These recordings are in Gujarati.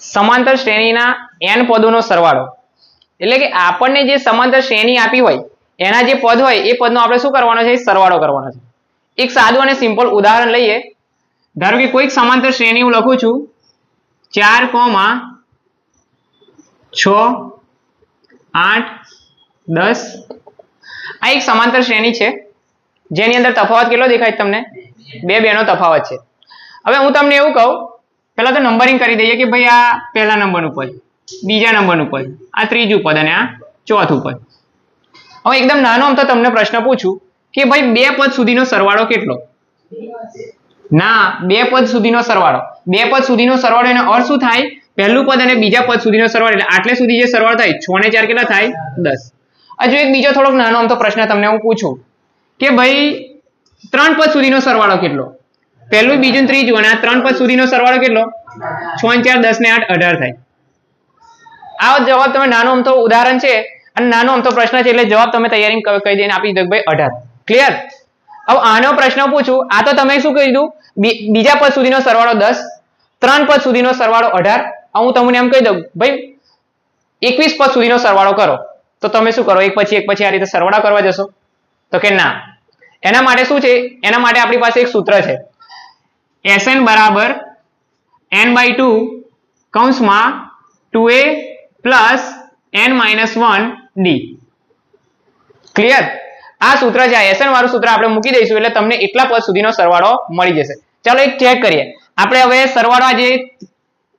સમાંતર શ્રેણીના n પદોનો સરવાળો. એટલે કે આપણને જે સમાંતર શ્રેણી આપી હોય, એના જે પદ હોય, એ પદનો આપણે શું કરવાનો છે? સરવાળો કરવાનો છે. એક સાદું અને સિમ્પલ ઉદાહરણ લઈએ. ધારો કે કોઈક સમાંતર શ્રેણી હું લખું છું, ચાર કોમા છ, આઠ, દસ. આ એક સમાંતર શ્રેણી છે. જેની અંદર તફાવત કેટલો દેખાય તમને? બે બેનો તફાવત છે. હવે હું તમને એવું કહું પહેલા તો નંબરિંગ કરી દઈએ કે ભાઈ આ પહેલા નંબરનું પદ, બીજા નંબરનું પદ, આ ત્રીજું પદ અને આ ચોથું પદ. હવે એકદમ નાનો આમ તો તમને પ્રશ્ન પૂછું કે ભાઈ બે પદ સુધીનો સરવાળો કેટલો? ના, બે પદ સુધીનો સરવાળો. બે પદ સુધીનો સરવાળો એનો અર્થ શું થાય? પહેલું પદ અને બીજા પદ સુધીનો સરવાળો, એટલે આટલે સુધી જે સરવાળો થાય, છ ને ચાર કેટલા થાય? દસ. હજુ એક બીજો થોડોક નાનો આમ તો પ્રશ્ન તમને હું પૂછું કે ભાઈ ત્રણ પદ સુધીનો સરવાળો કેટલો? પહેલું બીજું ત્રીજું અને આ ત્રણ પદ સુધીનો સરવાળો કેટલો? છ ચાર, દસ ને આઠ, અઢાર થાય. આ જવાબ તમે નાનો અમથો ઉદાહરણ છે અને નાનો અમથો પ્રશ્ન છે એટલે જવાબ તમે તૈયારી કહી દઈને આપી દીધો ભાઈ અઢાર. ક્લિયર હવે આનો પ્રશ્ન પૂછું. આ તો તમે શું કહી દીધું? બીજા પદ સુધીનો સરવાળો દસ, ત્રણ પદ સુધીનો સરવાળો અઢાર. હું તમને એમ કહી દઉં, ભાઈ, એકવીસ પદ સુધીનો સરવાળો કરો. તો તમે શું કરો? એક પછી એક પછી આ રીતે સરવાળા કરવા જશો. તો કે ના. એના માટે શું છે? એના માટે આપણી પાસે એક સૂત્ર છે. એસએન બરાબર એન બાય ટુ કૌંસમાં two a plus n minus one d clear આ સૂત્ર છે, આ એસએન વાળું સૂત્ર આપણે મૂકી દઈશું એટલે તમને એટલા પદ સુધીનો સરવાળો મળી જશે. ચાલો એક ચેક કરીએ. આપણે હવે સરવાળો આજે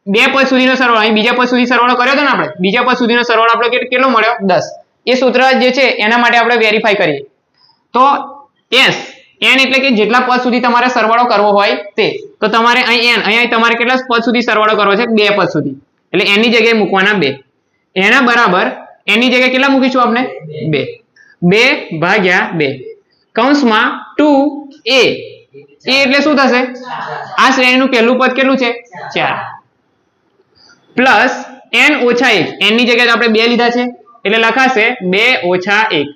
બે પદ સુધીનો સરવાળો, અહીં બીજા પદ સુધી સરવાળો કર્યો હતો ને આપણે? બીજા પદ સુધીનો સરવાળો આપણે કેટલો મળ્યો? દસ. એ સૂત્ર જે છે, એના માટે આપણે વેરીફાઈ કરીએ. તો એસ એન એટલે કે જેટલા પદ સુધી તમારે સરવાળો કરવો હોય તે. તો તમારે અહીં એન અહીંયા તમારે કેટલા પદ સુધી સરવાળો કરવો છે? બે પદ સુધી. એટલે એની જગ્યાએ મૂકવાના બે. એના બરાબર એની જગ્યાએ કેટલા મૂકીશું આપણે? બે. બે ભાગ્યા બે. કૌંસમાં ટુ એ એ એટલે શું થશે? આ શ્રેણીનું પહેલું પદ કેટલું છે? ચાર. પ્લસ એન ઓછા એક. એનની જગ્યાએ આપણે બે લીધા છે. એટલે લખાશે બે ઓછા એક.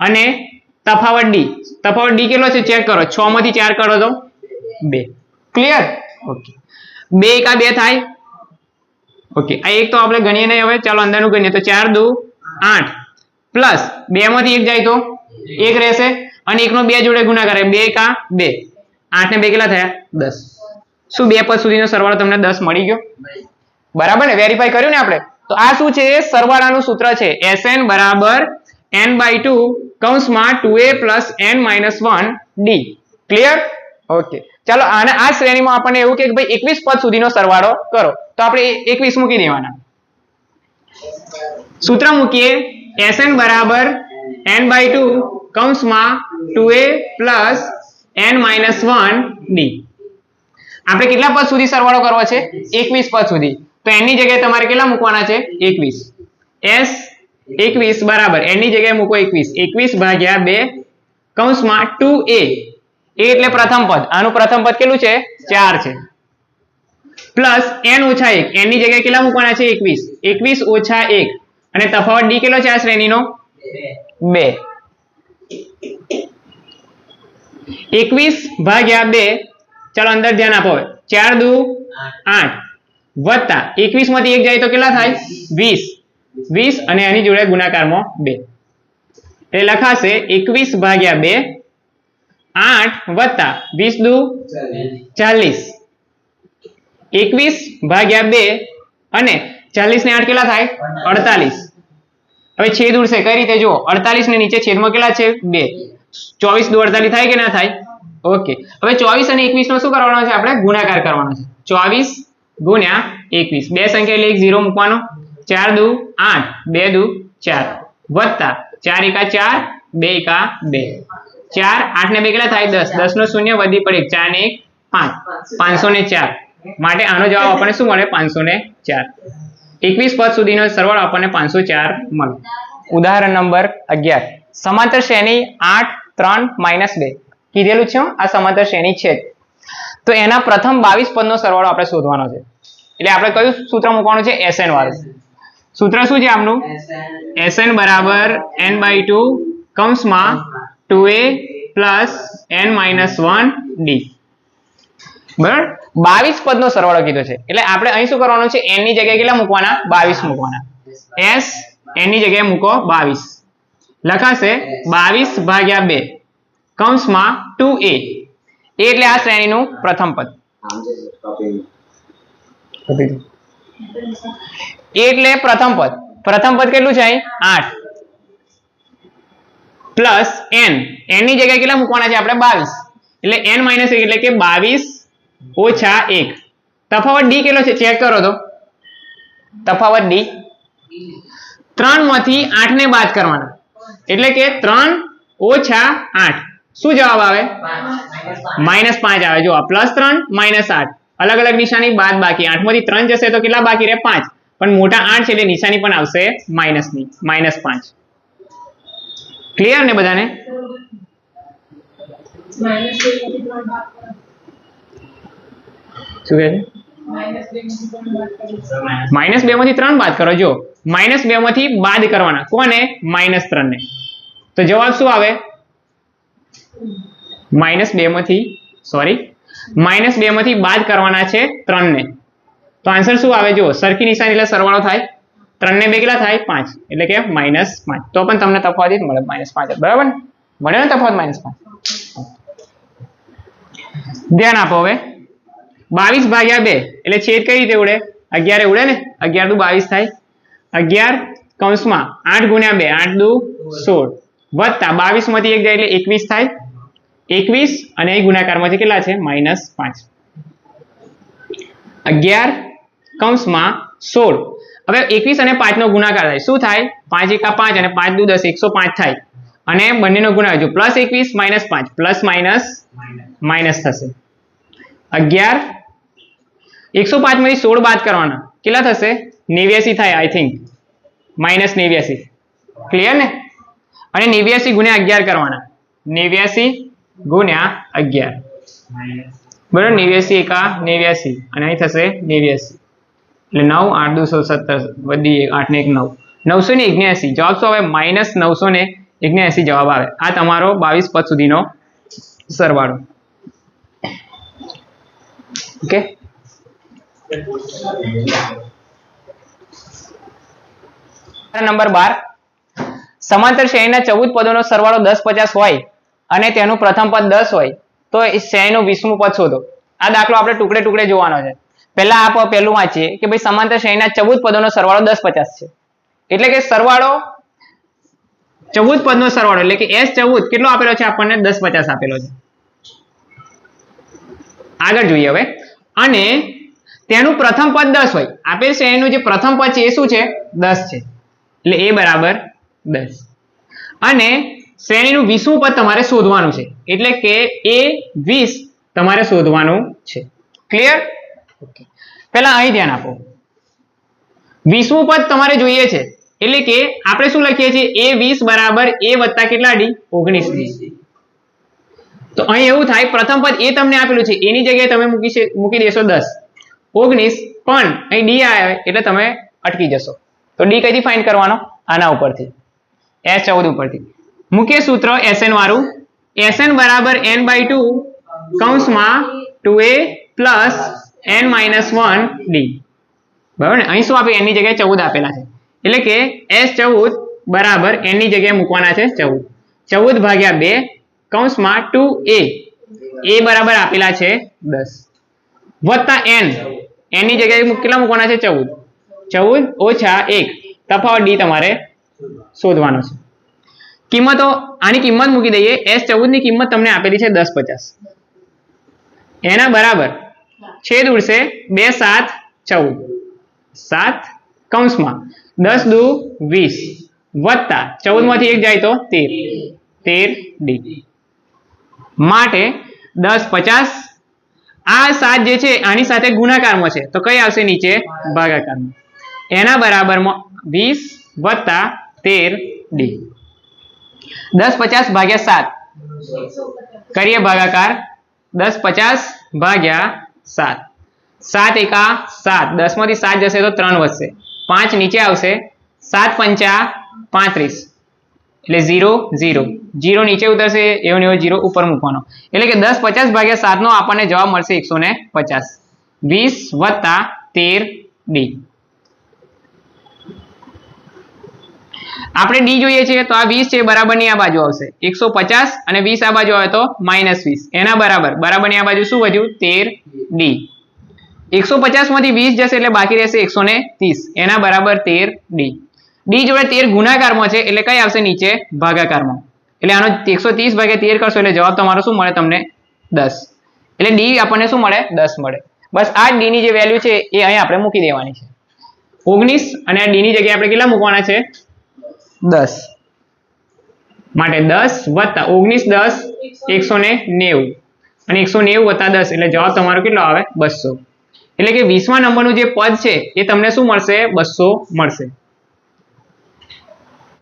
અને તફાવત ડી તફાવત ડી કેટલો છે? ચેક કરો. છ માંથી ચાર કરો તો? બે. ક્લિયર ઓકે બે એકા બે થાય? ઓકે આ એક તો આપણે ગણીએ નહીં હવે. ચાલો અંદરનું ગણીએ. તો ચાર દુ આઠ. પ્લસ બે માંથી એક જાય તો? એક રહેશે. અને એકનો બે જોડે ગુણાકાર બે એકા બે. આઠ ને બે કેટલા થયા? દસ. શું બે પદ સુધીનો સરવાળો તમને દસ મળી ગયો? બરાબર ને? વેરીફાઈ કર્યું ને આપણે? તો આ શું છે? સરવાળાનું સૂત્ર છે. Sn બરાબર n બાય ટુ કૌંસમાં two a plus n minus one d clear okay ચાલો, આને આ શ્રેણીમાં આપણને એવું કે ભાઈ એકવીસ પદ સુધીનો સરવાળો કરો. તો આપણે એકવીસ મૂકી દેવાના. સૂત્ર મૂકીએ. Sn બરાબર એન બાય ટુ કૌંસમાં two a plus n minus one d આપણે કેટલા પદ સુધી સરવાળો કરવો છે? એકવીસ પદ સુધી. તો એની જગ્યાએ તમારે કેટલા મૂકવાના છે? એકવીસ. એસ એકવીસ બરાબર. એની જગ્યાએ મૂકો એકવીસ. એકવીસ ભાગ્યા બે કૌંસમાં ટુ એ એટલે પ્રથમ પદ. આનું પ્રથમ પદ કેટલું છે? ચાર છે. પ્લસ એન ઓછા એક. એની જગ્યાએ કેટલા મૂકવાના છે? એકવીસ. એકવીસ ઓછા એક. અને તફાવત ડી કેટલો છે આ શ્રેણીનો? બે. એકવીસ ભાગ્યા બે. ચાલો અંદર ધ્યાન આપો ચાર દુ આઠ. વત્તા. એકવીસમાંથી એક જાય તો કેટલા થાય? વીસ. વીસ અને એની જોડે ગુણાકારમાં બે. એટલે લખાશે એકવીસ ભાગ્યા બે, આઠ વત્તા વીસ દુ ચાલીસ. એકવીસ ભાગ્યા બે અને ચાલીસ ને આઠ કેટલા થાય? અડતાલીસ. હવે છેદ ઉડશે. કઈ રીતે? જુઓ, અડતાલીસ ને નીચે છેદમાં કેટલા છે? બે. ચોવીસ દુ અડતાલીસ થાય કે ના થાય? ઓકે. હવે ચોવીસ અને એકવીસ નો શું કરવાનો છે? આપણે ગુણાકાર કરવાનો છે. ચોવીસ ગુણ્યા એકવીસ. બે સંખ્યા એટલે એક, ઝીરો મૂકવાનો. ચાર દુ આઠ, બે દુ ચાર. વત્તા ચાર એકા ચાર, બે એકા બે. ચાર આઠ ને બે કેટલા થાય? દસ. દસ નો શૂન્ય વધી પડે. ચાર ને એક, પાંચ. પાંચસો ને ચાર. માટે આનો જવાબ આપણને શું મળે? પાંચસો ને ચાર. એકવીસ પદ સુધીનો સરવાળો આપણને પાંચસો ચાર મળે. ઉદાહરણ નંબર અગિયાર. સમાંતર શ્રેણી આઠ, ત્રણ, માઇનસ બે. કીધેલું છે આ સમાંતર શ્રેણી છે તો એના પ્રથમ બાવીસ પદનો સરવાળો આપણે શોધવાનો છે. એટલે આપણે કયું સૂત્ર મૂકવાનું છે? એસએન વાળું. સૂત્ર શું છે આપનું એસએન બરાબર એન બાય ટુ કૌંસમાં two a plus n minus one d બરાબર? બાવીસ પદનો સરવાળો કીધો છે. એટલે આપણે અહીં શું કરવાનું છે? એનની જગ્યાએ કેટલા મૂકવાના? બાવીસ મૂકવાના. એસ એની ની જગ્યાએ મૂકો બાવીસ. લખાશે બાવીસ ભાગ્યા બે કૌંસમાં ટુ એ એટલે આ શ્રેણીનું પ્રથમ પદ. એટલે પ્રથમ પદ. પ્રથમ પદ કેટલું છે અહીં? આઠ. પ્લસ એન એની જગ્યાએ કેટલા મૂકવાના છે આપણે? બાવીસ. એટલે એન માઇનસ એટલે કે બાવીસ ઓછા એક. તફાવત ડી કેટલો છે? ચેક કરો તો. તફાવત ડી ત્રણમાંથી આઠ ને બાદ કરવાના. એટલે કે ત્રણ ઓછા આઠ. શું જવાબ આવે? માઇનસ પાંચ આવે. જો પ્લસ ત્રણ માઇનસ આઠ. અલગ અલગ નિશાની બાદ બાકી. આઠમાંથી ત્રણ જશે તો કેટલા બાકી રહે? પાંચ. પણ મોટા આઠ છે એટલે નિશાની પણ આવશે માઇનસની માઇનસ પાંચ. ક્લિયર ને બધાને? માઇનસ બે માંથી ત્રણ બાદ કરો. જો, માઇનસ બે માંથી બાદ કરવાના. કોને? માઇનસ ત્રણ ને તો જવાબ શું આવે? માઇનસ બે માંથી સોરી માઇનસ બે માંથી બાદ કરવાના છે ત્રણ ને તો આન્સર શું આવે? જો સરખી નિશાની એટલે સરવાળો થાય. ત્રણ ને બે કેટલા થાય પાંચ, એટલે કે માઇનસ પાંચ. તો પણ તમને તફાવત મળે, માઇનસ પાંચ બરાબર? ને મળ્યો ને તફાવત માઇનસ પાંચ? ધ્યાન આપો હવે. બાવીસ ભાગ્યા બે, એટલે છેદ કઈ રીતે ઉડે? અગિયારે ઉડે ને? અગિયાર દુ બાવીસ થાય. અગિયાર કૌંસમાં આઠ ગુણ્યા બે, આઠ દુ સોળ. વત્તા બાવીસમાંથી એક જાય એટલે એકવીસ થાય. એકવીસ અને એ ગુણાકારમાંથી કેટલા છે? માઇનસ પાંચ. અગિયાર કૌંસમાં સોળ. હવે એકવીસ અને પાંચ નો ગુણાકાર થાય. શું થાય? પાંચ એકા પાંચ અને પાંચ દુ દસ, એકસો પાંચ થાય. અને બંનેનો ગુણાકાર જો પ્લસ એકવીસ માઇનસ પાંચ. પ્લસ માઇનસ માઇનસ થશે. અગિયાર. એકસો પાંચમાંથી સોળ બાદ કરવાના. કેટલા થશે? નેવ્યાસી થાય આઈ થિંક માઇનસ નેવ્યાસી. ક્લિયર ને? અને નેવ્યાસી ગુણ્યા અગિયાર કરવાના. નેવ્યાસી ગુણ્યા અગિયાર. બરાબર? નેવ્યાસી એકા નેવ્યાસી. અને અહીં થશે નેવ્યાસી. એટલે નવ આઠ દુસો સત્તર. વધી આઠ ને એક નવ. નવસો ને એગ્યાસી જવાબ શું આવે? માઇનસ નવસો ને એગ્યાસી જવાબ આવે. આ તમારો બાવીસ પદ સુધીનો સરવાળો. ઓકે? નંબર બાર. સમાંતર શ્રેણીના ચૌદ પદોનો સરવાળો દસ પચાસ હોય અને તેનું પ્રથમ પદ દસ હોય, તો એ શ્રેણીનું વીસમું પદ શોધો. આ દાખલો આપણે ટુકડે ટુકડે જોવાનો છે. પહેલા આપ પહેલું વાંચીએ કે ભાઈ સમાંતર શ્રેણીના ચૌદ પદોનો સરવાળો દસ પચાસ છે. એટલે કે સરવાળો ચૌદ પદનો સરવાળો, એટલે કે એસ ચૌદ કેટલો આપેલો છે આપણને? દસ પચાસ આપેલો છે. આગળ જોઈએ હવે. અને તેનું પ્રથમ પદ દસ હોય. આપેલ શ્રેણીનું જે પ્રથમ પદ છે એ શું છે? દસ છે. એટલે એ બરાબર દસ. અને શ્રેણીનું વીસમું પદ તમારે શોધવાનું છે. એટલે કે એ વીસ તમારે શોધવાનું છે. ક્લિયર પહેલા અહીં ધ્યાન આપો. વીસમું પદ તમારે જોઈએ છે. એટલે કે આપણે શું લખીએ છીએ? એ વીસ બરાબર એ વત્તા કેટલા ડી? ઓગણીસ ડી. તો અહીં એવું થાય, પ્રથમ પદ એ તમને આપેલું છે. એની જગ્યાએ તમે મૂકી મૂકી દેશો દસ. ઓગણીસ, પણ અહીં ડી આવે એટલે તમે અટકી જશો. તો ડી કઈથી ફાઇન્ડ કરવાનો? આના ઉપરથી. એસ ચૌદ ઉપરથી. મુખ્ય સૂત્ર એસએન વાળું. એસએન બરાબર એન બાય ટુ કૌંસમાં two a plus n minus one d બરાબર ને? અહીં શું આપે? એની જગ્યાએ ચૌદ આપેલા છે. એટલે કે એસ ચૌદ બરાબર એની જગ્યાએ મૂકવાના છે ચૌદ. ચૌદ ભાગ્યા બે કૌંસમાં ટુ એ એ બરાબર આપેલા છે દસ. વત્તા એન એની જગ્યાએ કેટલા મૂકવાના છે? ચૌદ. ચૌદ ઓછા એક. તફાવત ડી તમારે શોધવાનો છે. કિંમતો આની કિંમત મૂકી દઈએ. એસ ચૌદની કિંમત તમને આપેલી છે દસ પચાસ. એના બરાબર છેદ ઉડશે બે સાત ચૌદ. સાત કૌંસમાં દસ દુ વીસ વત્તા ચૌદમાંથી એક જાય તો તેર. તેર ડી. માટે દસ પચાસ. આ સાત જે છે આની સાથે ગુણાકારમાં છે. તો કઈ આવશે નીચે? ભાગાકારમાં. એના બરાબરમાં વીસ વત્તા તેર ડી. દસ પચાસ ભાગ્યા સાત. કરીએ ભાગાકાર. દસ પચાસ ભાગ્યા સાત. સાત એકા સાત. દસમાંથી સાત જશે તો ત્રણ વધશે. પાંચ નીચે આવશે. સાત પંચા પાંત્રીસ. એટલે ઝીરો ઝીરો. જીરો નીચે ઉતરશે, એવો ને એવો જીરો ઉપર મૂકવાનો. એટલે કે દસ પચાસ ભાગ્યા સાતનો આપણને જવાબ મળશે એકસો ને પચાસ. વીસ વત્તા તેર ડી. આપણે ડી જોઈએ છીએ તો આ વીસ છે બરાબરની આ બાજુ આવશે. એકસો પચાસ અને વીસ આ બાજુ આવે તો માઇનસ વીસ. એના બરાબર. બરાબરની આ બાજુ શું વધ્યું? તેર ડી. એકસો પચાસમાંથી વીસ જશે એટલે બાકી રહેશે એકસો ને ત્રીસ. એના બરાબર તેર ડી. ડી જોડે તેર ગુણાકારમાં છે એટલે કઈ આવશે નીચે? ભાગાકારમાં. એટલે આનો એકસો ત્રીસ ભાગ્યા તેર કરશો એટલે જવાબ તમારો શું મળે તમને? દસ. એટલે ડી આપણને શું મળે? દસ મળે. બસ આ ડી ની જે વેલ્યુ છે એ અહીં આપણે મૂકી દેવાની છે. ઓગણીસ અને આ ડી ની જગ્યાએ આપણે કેટલા મૂકવાના છે? દસ. માટે દસ વત્તા ઓગણીસ દસ એકસો ને નેવું. અને એકસો નેવું વત્તા દસ, એટલે જવાબ તમારો કેટલો આવે? બસો. એટલે કે વીસમા નંબરનું જે પદ છે, એ તમને શું મળશે? બસો મળશે.